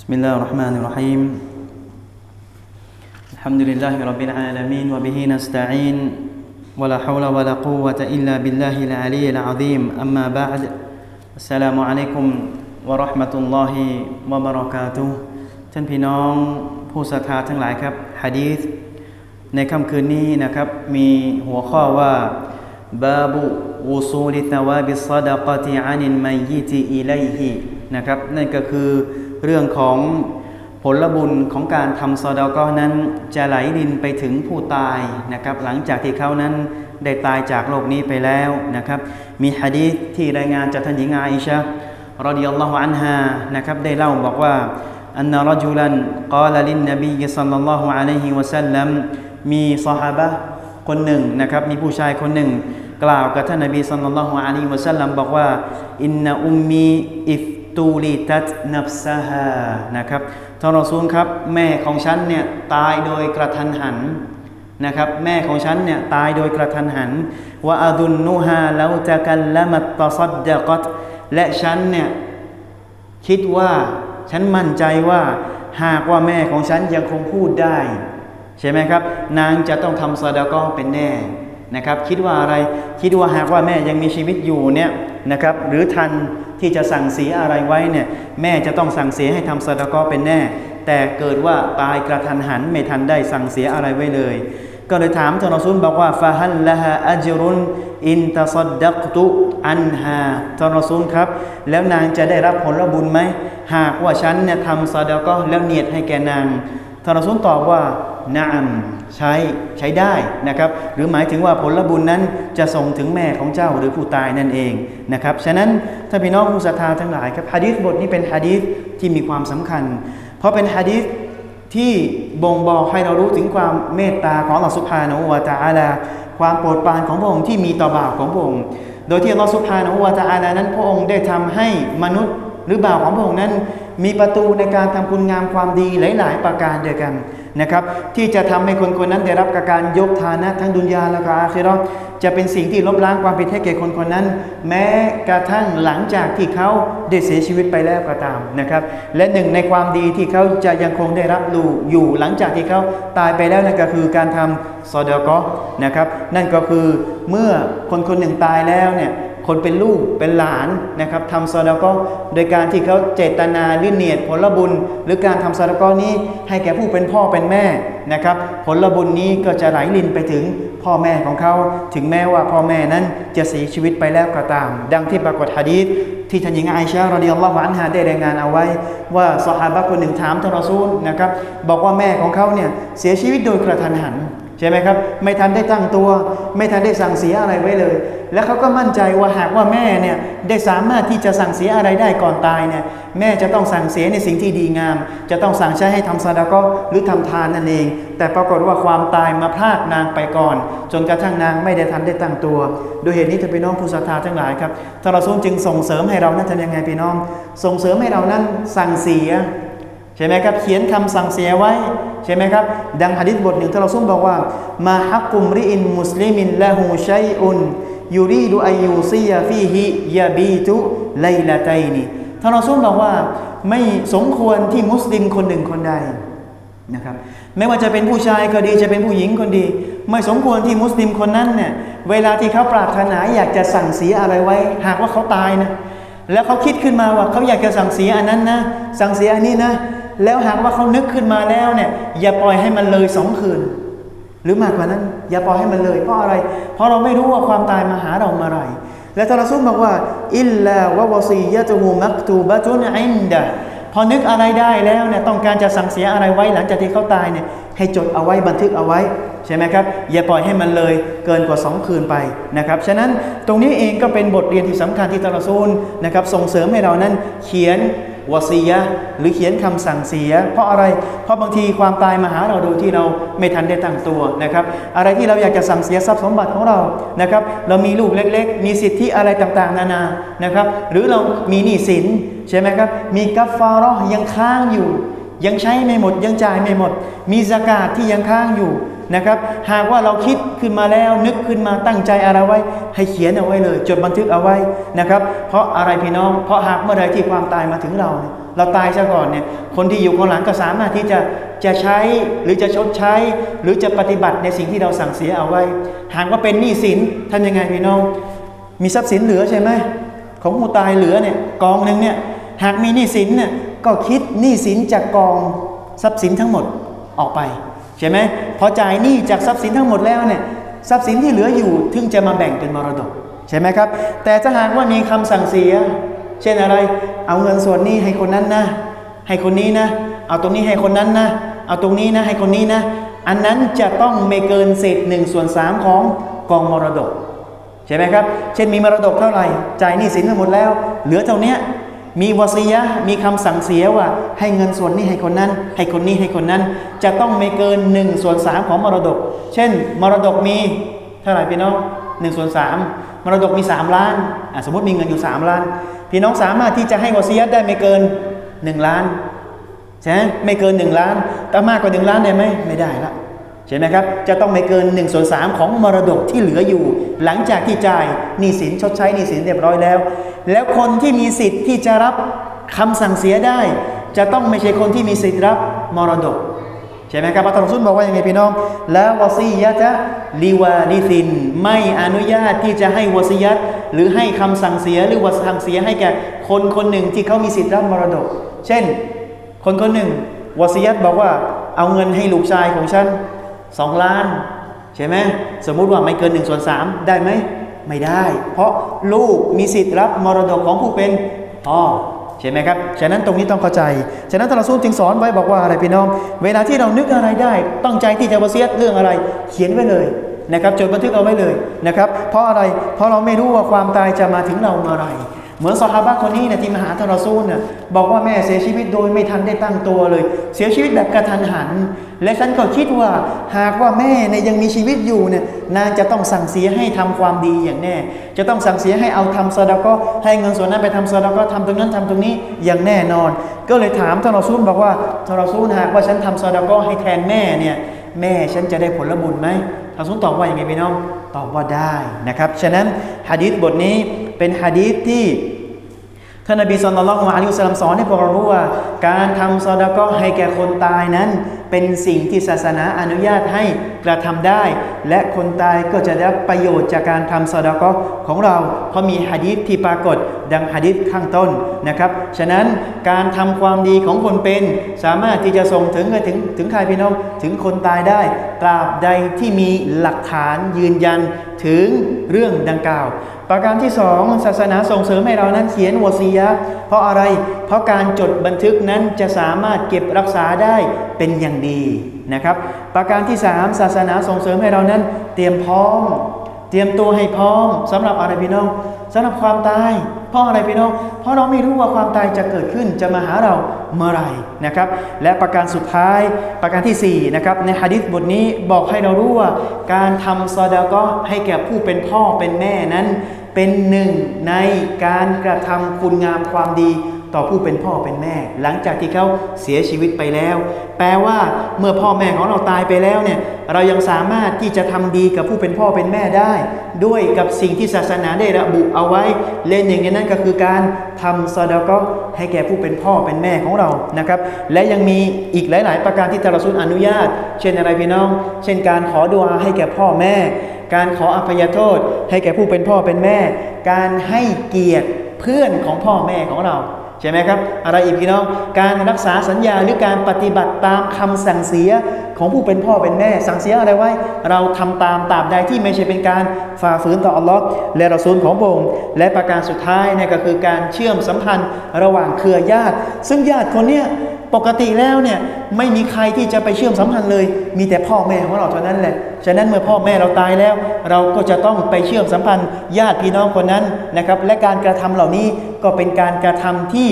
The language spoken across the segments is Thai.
بسم الله الرحمن الرحيم الحمد لله رب العالمين وبه نستعين ولا حول ولا قوة إلا بالله العلي العظيم أما بعد السلام عليكم ورحمة الله وبركاته ท่านพี่น้องผู้ศรัทธาทั้งหลายครับฮะดีษในค่ำคืนนี้นะครับ มีหัวข้อว่าบาบุวูซูลิตวาบิซดกติอานินมัยยิติอิไลฮินะครับนั่นก็คือ เรื่องของผลบุญของการทำซอดากอนั้นจะไหลดินไปถึงผู้ตายนะครับ หลังจากที่เขานั้นได้ตายจากโลกนี้ไปแล้วนะครับ มีฮะดีษที่รายงานจากท่านหญิงอาอิชะรดิยัลลอฮุอันฮานะครับได้เล่าบอกว่าอันนรจุลันกาลลินนบีสัลลัลลอฮุอะลัยฮิวะสัลลัมมีซอฮาบะคนหนึ่งนะครับมีผู้ชายคนหนึ่ง กล่าวกับท่านนบีสัลลัลลอฮุอะลัยฮิวะสัลลัมบอกว่าอินนาอุมมีอิฟ ตูลิตัตนับซาฮานะครับท่านรอซูลครับ แม่ของฉันเนี่ยตายโดยกระทันหันนะครับ แม่ของฉันเนี่ยตายโดยกระทันหันว่าอาดุนนูฮาแล้วจะกันละมัตตซัดดะกัตและฉันเนี่ยคิดว่าฉันมั่นใจว่าหากว่าแม่ของฉันยังคงพูดได้ ใช่ไหมครับ นางจะต้องทำซาดาก็เป็นแน่ นะครับคิดว่าอะไรคิดว่าหากว่าแม่ยังมีชีวิตอยู่เนี่ยนะครับหรือทันที่จะสั่งเสียอะไรไว้เนี่ยแม่จะต้องสั่งเสียให้ทำซาดก็เป็นแน่ แต่เกิดว่าตายกระทันหันไม่ทันได้สั่งเสียอะไรไว้เลย ก็เลยถามทานรอซูลบอกว่าฟาฮัลละฮะอัจรุนอินตัสดักตุอันฮาทานรอซูลครับ แล้วนางจะได้รับผลบุญไหมหากว่าฉันเนี่ยทำซาดก็แล้วเนียดให้แกนางทานรอซูลตอบว่า นามใช้ใช้ได้นะครับ หรือหมายถึงว่าผลบุญนั้นจะส่งถึงแม่ของเจ้าหรือผู้ตายนั่นเองนะครับ ฉะนั้นถ้าพี่น้องผู้ศรัทธาทั้งหลายครับฮะดีษบทนี้เป็นฮะดีษที่มีความสำคัญ เพราะเป็นฮะดีษที่บ่งบอกให้เรารู้ถึงความเมตตาของอัลลอฮฺสุบฮานวาตาอาลาความโปรดปรานของพระองค์ที่มีต่อบ่าวของพระองค์โดยที่อัลลอฮฺสุบฮานวาตาอาลานั้นพระองค์ได้ทำให้มนุษย์หรือบ่าวของพระองค์นั้น มีประตูในการทำคุณงามความดีหลาย ๆ ประการเดียวกันนะครับที่จะทำให้คนคนนั้นได้รับการยกฐานะทั้งดุนยาและก็อาคิเราะห์จะเป็นสิ่งที่ลบล้างความผิดให้แก่คนคนนั้น แม้กระทั่งหลังจากที่เขาได้เสียชีวิตไปแล้วก็ตามนะครับและหนึ่งในความดีที่เขาจะยังคงได้รับรู้อยู่หลังจากที่เขาตายไปแล้วนั่นก็คือการทำซอดากอนะครับนั่นก็คือเมื่อคนคนหนึ่งตายแล้วเนี่ย คนเป็นลูกเป็นหลานนะครับทำซอดาก็โดยการที่เขาเจตนาหรือเนียดผลบุญ หรือการทำซอดาก็นี้ให้แก่ผู้เป็นพ่อเป็นแม่นะครับ ผลบุญนี้ก็จะไหลลินไปถึงพ่อแม่ของเขา ถึงแม้ว่าพ่อแม่นั้นจะเสียชีวิตไปแล้วก็ตาม ดังที่ปรากฏฮะดีษที่ท่านหญิงไอชารอดิยัลลอฮุอันฮาได้รายงานเอาไว้ ว่าสหายคนหนึ่งถามท่านรอซูลนะครับบอกว่าแม่ของเขาเนี่ยเสียชีวิตโดยกระทันหัน ใช่ไหมครับ ไม่ทันได้ตั้งตัว ไม่ทันได้สั่งเสียอะไรไว้เลย แล้วเขาก็มั่นใจว่าหากว่าแม่เนี่ยได้สามารถที่จะสั่งเสียอะไรได้ก่อนตายเนี่ยแม่จะต้องสั่งเสียในสิ่งที่ดีงาม จะต้องสั่งใช้ให้ทำซาดาก็หรือทำทานนั่นเอง แต่ปรากฏว่าความตายมาพลากนางไปก่อน จนกระทั่งนางไม่ได้ทันได้ตั้งตัวโดยเหตุนี้ท่านพี่น้องผู้ศรัทธาทั้งหลายครับทารซูลจึงส่งเสริมให้เรานั้นทำยังไงพี่น้อง ส่งเสริมให้เรานั้นสั่งเสียใช่ไหมครับเขียนคำสั่งเสียไว้ ใช่ไหมครับ ดังหะดิษบทหนึ่งที่เราซุ่มบอกว่า มาฮักกุมริอินมุสลิมินละหูชัยอุนยูรีดูอายุซียฟีฮิยาบีตุไลละไตนีท่านเราซุ่มบอกว่าไม่สมควรที่มุสลิมคนหนึ่งคนใดนะครับไม่ว่าจะเป็นผู้ชายก็ดีจะเป็นผู้หญิงคนดี ไม่สมควรที่มุสลิมคนนั้นเนี่ยเวลาที่เขาปรารถนาอยากจะสั่งเสียอะไรไว้ หากว่าเขาตายนะแล้วเขาคิดขึ้นมาว่าเขาอยากจะสั่งเสียอันนั้นนะสั่งเสียอันนี้นะ แล้วหากว่าเขานึกขึ้นมาแล้วเนี่ย อย่าปล่อยให้มันเลยสองคืน หรือมากกว่านั้น อย่าปล่อยให้มันเลย เพราะอะไร เพราะเราไม่รู้ว่าความตายมาหาเราเมื่อไหร่และทารซุลบอกว่าอิลลาวะวซียะตูมักตูบะตุนอินดะพอนึกอะไรได้แล้วเนี่ยต้องการจะสั่งเสียอะไรไว้หลังจากที่เขาตายเนี่ยให้จดเอาไว้บันทึกเอาไว้ใช่ไหมครับ อย่าปล่อยให้มันเลยเกินกว่า 2 คืนไปนะครับฉะนั้นตรงนี้เองก็เป็นบทเรียนที่สำคัญที่ตารซูลนะครับส่งเสริมให้เรานั้นเขียน วสียะหรือเขียนคำสั่งเสีย เพราะอะไร เพราะบางทีความตายมาหาเราโดยที่เราไม่ทันได้ตั้งตัวนะครับ อะไรที่เราอยากจะสั่งเสียทรัพย์สมบัติของเรานะครับ เรามีลูกเล็ก ๆ มีสิทธิอะไรต่างๆ นานานะครับ หรือเรามีหนี้สินใช่ไหมครับ มีกัฟฟาร์ยังค้างอยู่ ยังใช้ไม่หมด ยังจ่ายไม่หมด มีสกาดที่ยังค้างอยู่ นะครับ หากว่าเราคิดขึ้นมาแล้วนึกขึ้นมาตั้งใจอะไรไว้ ให้เขียนเอาไว้เลย จดบันทึกเอาไว้นะครับ เพราะอะไรพี่น้อง เพราะหากเมื่อใดที่ความตายมาถึงเรา เราตายซะก่อนเนี่ยคนที่อยู่ข้างหลังก็สามารถที่จะจะใช้หรือจะชดใช้ หรือจะปฏิบัติในสิ่งที่เราสั่งเสียเอาไว้ หากว่าเป็นหนี้สินทำยังไงพี่น้อง มีทรัพย์สินเหลือใช่ไหมของผู้ตายเหลือเนี่ยกองหนึ่งเนี่ยหากมีหนี้สินเนี่ยก็คิดหนี้สินจากกองทรัพย์สินทั้งหมดออกไป ใช่ไหมพอจ่ายหนี้จากทรัพย์สินทั้งหมดแล้วเนี่ยทรัพย์สินที่เหลืออยู่ถึงจะมาแบ่งเป็นมรดกใช่ไหมครับ แต่ถ้าหากว่ามีคำสั่งเสีย เช่นอะไร เอาเงินส่วนนี้ให้คนนั้นนะให้คนนี้นะ เอาตรงนี้ให้คนนั้นนะ เอาตรงนี้นะให้คนนี้นะ อันนั้นจะต้องไม่เกินเศษหนึ่งส่วนสามของกองมรดกใช่ไหมครับ เช่นมีมรดกเท่าไหร่จ่ายหนี้สินทั้งหมดแล้ว เหลือเท่านี้ มีวสียะห์มีคำสั่งเสียว่า ให้เงินส่วนนี้ให้คนนั้น ให้คนนี้ให้คนนั้น จะต้องไม่เกิน1ส่วน3ของมรดก เช่น มรดกมีเท่าไหร่พี่น้อง1ส่วน3มมรดกมี3ล้านสมมติมีเงินอยู่3ล้าน พี่น้องสามารถที่จะให้วสียะห์ได้ไม่เกิน1ล้านใช่ไหมไม่เกิน1ล้านแต่มากกว่า1ล้านได้ไหมไม่ได้ละ ช่ไหมครับ จะต้องไม่เกิน1ส่วน3ของมรดกที่เหลืออยู่ หลังจากที่จ่ายหนี้สินชดใช้หนี้สินเรียบร้อยแล้ว แล้วคนที่มีสิทธิ์ที่จะรับคำสั่งเสียได้ จะต้องไม่ใช่คนที่มีสิทธิ์รับมรดก ใช่ไหมครับพระธรรมสุนบอกว่าอย่างไงพี่น้อง แล้ววซียะจะลิวาดิซิน ไม่อนุญาตที่จะให้วซียัตหรือให้คำสั่งเสียหรือวสั่งเสียให้แก่คนคนหนึ่งที่เขามีสิทธิ์รับมรดก เช่น คนคนหนึ่งวซียัตบอกว่าเอาเงินให้ลูกชายของฉัน สองล้าน ใช่ไหมสมมุติว่าไม่เกิน1ส่วน3ได้ไหมไม่ได้ เพราะลูกมีสิทธิ์รับมรดกของผู้เป็นพ่อใช่ไหมครับ ฉะนั้นตรงนี้ต้องเข้าใจ ฉะนั้นท่านรอซูลจึงสอนไว้บอกว่าอะไรพี่น้อง เวลาที่เรานึกอะไรได้ ตั้งใจที่จะวะเซียเรื่องอะไร เขียนไว้เลยนะครับจดบันทึกเอาไว้เลยนะครับ เพราะอะไร เพราะเราไม่รู้ว่าความตายจะมาถึงเราเมื่อไร เหมือนซอฮาบะคนนี้นี่ยที่มหาทรซูลนี่ยบอกว่าแม่เสียชีวิตโดยไม่ทันได้ตั้งตัวเลย เสียชีวิตแบบกระทันหัน และฉันก็คิดว่าหากว่าแม่เนี่ยยังมีชีวิตอยู่เนี่ยนางจะต้องสั่งเสียให้ทำความดีอย่างแน่ จะต้องสั่งเสียให้เอาทำซาดาก็ให้เงินส่วนนั้นไปทำซาดาก็ทำตรงนั้นทำตรงนี้อย่างแน่นอน ก็เลยถามทรซูลบอกว่าทรซูลหากว่าฉันทำซาดาก็ให้แทนแม่เนี่ยแม่ฉันจะได้ผลบุญไหมทรซูลตอบว่าอย่างไงพี่น้องตอบว่าได้นะครับฉะนั้นฮะดีษบทนี้เป็นฮะดีษที่ ท่านนบีสุลต่านละฮ์อะลัยฮิวะสัลลัมสอนให้พวกเรารู้ว่า การทำซอดาก็ให้แก่คนตายนั้น เป็นสิ่งที่ศาสนาอนุญาตให้กระทำได้ และคนตายก็จะได้ประโยชน์จากการทำซอดาก็ของเรา เพราะมีหะดีษที่ปรากฏดังหะดีษข้างต้นนะครับ ฉะนั้นการทำความดีของคนเป็นสามารถที่จะส่งถึงถึงถึงใครพี่น้องถึงคนตายได้ ตราบใดที่มีหลักฐานยืนยันถึงเรื่องดังกล่าว ประการที่สองศาสนาส่งเสริมให้เรานั้นเขียนวสียะเพราะอะไร เพราะการจดบันทึกนั้นจะสามารถเก็บรักษาได้เป็นอย่างดีนะครับ ประการที่สามศาสนาส่งเสริมให้เรานั้น เตรียมพร้อม เตรียมตัวให้พร้อมสำหรับอะไรพี่น้องสำหรับความตาย เพราะอะไรพี่น้อง เพราะเราไม่รู้ว่าความตายจะเกิดขึ้นจะมาหาเราเมื่อไหร่นะครับ และประการสุดท้ายประการที่สี่นะครับในฮะดิษบทนี้บอกให้เรารู้ว่า การทำซอดาก็ให้แก่ผู้เป็นพ่อเป็นแม่นั้น เป็นหนึ่งในการกระทำคุณงามความดี ต่อผู้เป็นพ่อเป็นแม่ หลังจากที่เขาเสียชีวิตไปแล้ว แปลว่าเมื่อพ่อแม่ของเราตายไปแล้วเนี่ยเรายังสามารถที่จะทำดีกับผู้เป็นพ่อเป็นแม่ได้ ด้วยกับสิ่งที่ศาสนาได้ระบุเอาไว้เล่นอย่างนี้นั่นก็คือการทำซอดาก็ให้แก่ผู้เป็นพ่อเป็นแม่ของเรานะครับ และยังมีอีกหลาย ๆ ประการที่ตารสุลอนุญาต เช่นอะไรพี่น้อง เช่นการขอดุอาให้แก่พ่อแม่ การขออภัยโทษ ให้แก่ผู้เป็นพ่อเป็นแม่ การให้เกียรติเพื่อนของพ่อแม่ของเรา ใช่ไหมครับ อะไรอีกพี่น้องการรักษาสัญญาหรือการปฏิบัติตามคำสั่งเสียของผู้เป็นพ่อเป็นแม่สั่งเสียอะไรไว้ เราทำตามตามใดที่ไม่ใช่เป็นการฝ่าฝืนต่ออัลลอฮ์และรอซูลของพระองค์และประการสุดท้ายนี่ก็คือการเชื่อมสัมพันธ์ระหว่างเครือญาติ ซึ่งญาติคนเนี้ยปกติแล้วเนี่ย ไม่มีใครที่จะไปเชื่อมสัมพันธ์เลย มีแต่พ่อแม่ของเราเท่านั้นแหละ ฉะนั้นเมื่อพ่อแม่เราตายแล้ว เราก็จะต้องไปเชื่อมสัมพันธ์ญาติพี่น้องคนนั้นนะครับ และการกระทำเหล่านี้ก็เป็นการกระทำที่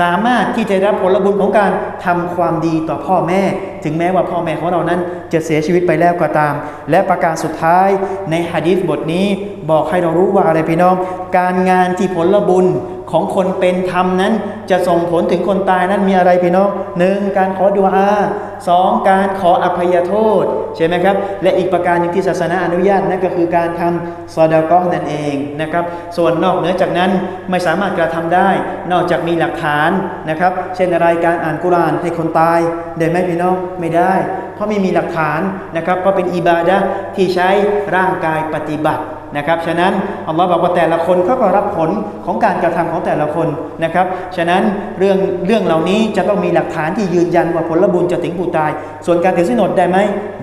สามารถที่จะรับผลบุญของการทำความดีต่อพ่อแม่ ถึงแม้ว่าพ่อแม่ของเรานั้นจะเสียชีวิตไปแล้วก็ตาม และประการสุดท้ายในหะดีษบทนี้บอกให้เรารู้ว่าอะไรพี่น้อง การงานที่ผลบุญของคนเป็นธรรมนั้น จะส่งผลถึงคนตายนั้นมีอะไรพี่น้องหนึ่งการขอดุอาสองการขออภัยโทษใช่ไหมครับ และอีกประการหนึ่งที่ศาสนาอนุญาตนั่นก็คือการทำซอดากาะห์นั่นเองนะครับ ส่วนนอกเหนือจากนั้นไม่สามารถกระทำได้ นอกจากมีหลักฐานนะครับ เช่นอะไรการอ่านกุรานให้คนตายได้ไหมพี่น้องไม่ได้ เพราะไม่มีหลักฐานนะครับเพราะเป็นอิบาดะที่ใช้ร่างกายปฏิบัติ นะครับฉะนั้นอัลลอฮ์บอกว่าแต่ละคนเขาก็รับผลของการกระทำของแต่ละคนนะครับฉะนั้นเรื่องเรื่องเหล่านี้จะต้องมีหลักฐานที่ยืนยันว่าผลบุญจะถึงผู้ตาย ส่วนการถือสินอดได้ไหม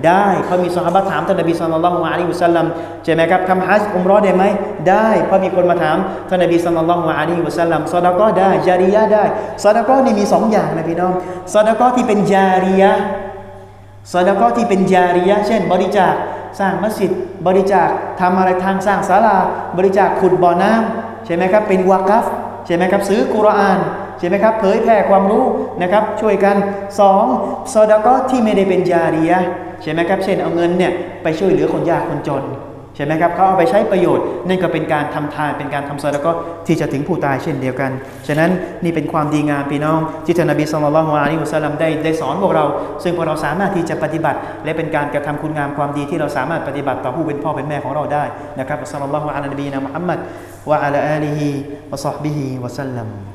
ได้เพราะมีซอฮาบถามท่านนบีศ็อลลัลลอฮุอะลัยฮิวะซัลลัมใช่ไหมครับทำฮัจญ์อุมรอได้ไหมได้เพราะมีคนมาถามท่านนบีศ็อลลัลลอฮุอะลัยฮิวะซัลลัมซอดาก็ได้จาริยะได้ซอดาก็นี่มีสองอย่างนะพี่น้องซอดาก็ที่เป็นจาริยะซอดาก็ที่เป็นจาริยะเช่น บริจาค สร้างมัสยิด บริจาคทำอะไรทางสร้างศาลา บริจาคขุดบ่อน้ำใช่ไหมครับ เป็นวากัฟใช่ไหมครับ ซื้อกุรอานใช่ไหมครับ เผยแผ่ความรู้นะครับ ช่วยกันสองซอดาก็ที่ไม่ได้เป็นยาริยะใช่ไหมครับ เช่นเอาเงินเนี่ยไปช่วยเหลือคนยากคนจน ใช่ไหมครับเขาเอาไปใช้ประโยชน์นั่นก็เป็นการทำทานเป็นการทำซอดาก็ที่จะถึงผู้ตายเช่นเดียวกัน ฉะนั้นนี่เป็นความดีงามพี่น้องที่ท่านนบีสุลต่านละฮ์อะลัยฮิวะสัลลัมได้ได้สอนพวกเรา ซึ่งพวกเราสามารถที่จะปฏิบัติ และเป็นการกระทำคุณงามความดีที่เราสามารถปฏิบัติต่อผู้เป็นพ่อเป็นแม่ของเราได้นะครับสัลลัลลอฮุอะลัยฮิวะสัลลัมวะอะลาอาลีฮิวะซอฮบิฮิวะสัลลัม